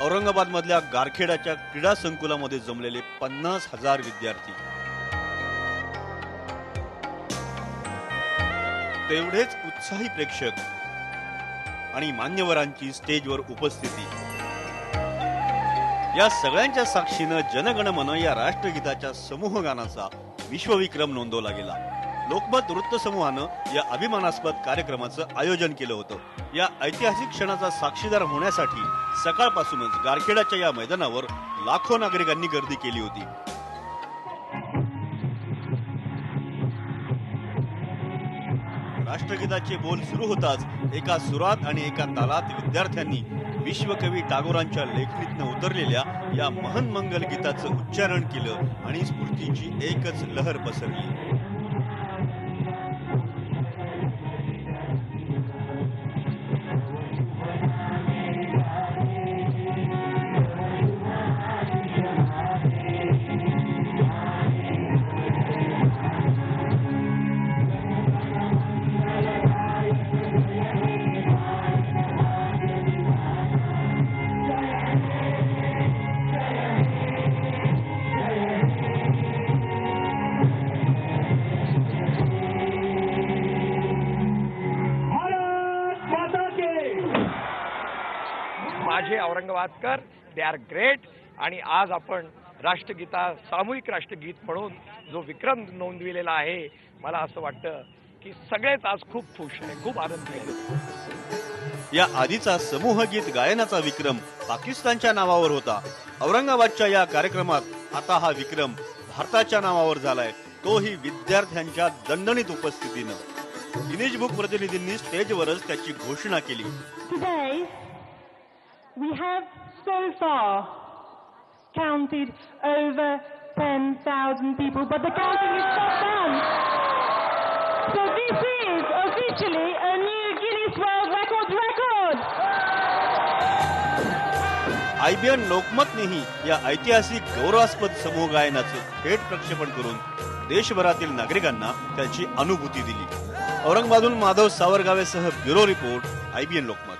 औरंगाबाद मधल्या गारखेडाच्या क्रीडा संकुलामध्ये जमलेले पन्नास हजार विद्यार्थी. तेवढेच उत्साही प्रेक्षक आणि मान्यवरांची स्टेजवर उपस्थिती. या सगळ्यांच्या साक्षीनं जनगणमन या राष्ट्रगीताच्या समूह गानाचा विश्वविक्रम नोंदवला गेला. लोकमत वृत्त समूहानं या अभिमानास्पद कार्यक्रमाचं आयोजन केलं होतं. या ऐतिहासिक क्षणाचा साक्षीदार होण्यासाठी सकाळपासूनच गारखेडाच्या या मैदानावर लाखो नागरिकांनी गर्दी केली होती. राष्ट्रगीताचे बोल सुरू होताच एका सुरात आणि एका तालात विद्यार्थ्यांनी विश्वकवी टागोरांच्या लेखणीतनं उतरलेल्या या महन मंगल गीताचं उच्चारण केलं आणि स्फूर्तीची एकच लहर पसरली. माझे औरंगाबादकर दे आर ग्रेट आणि आज आपण राष्ट्रगीता सामूहिक राष्ट्रगीत म्हणून जो विक्रम नोंदविलेला आहे मला असं वाटतं की सगळेच आज खूप खुश आहे खूप आनंदी आहे या आधीचा समूह गीत गायनाचा विक्रम पाकिस्तानच्या नावावर होता. औरंगाबादच्या या कार्यक्रमात आता हा विक्रम भारताच्या नावावर झालाय. तोही विद्यार्थ्यांच्या दणदणीत उपस्थितीनं. गिनीज बुक प्रतिनिधींनी स्टेजवरच त्याची घोषणा केली. Today, we have so far counted over 10,000 people, but the counting is not done. So this is officially a new Guinness World Records record. IBN लोकमतनेही या ऐतिहासिक गौरवास्पद समूह गायनाचं थेट प्रक्षेपण करून देशभरातील नागरिकांना त्याची अनुभूती दिली औरंगाबादहून माधव सावरगावेसह ब्युरो रिपोर्ट आयबीएन लोकमत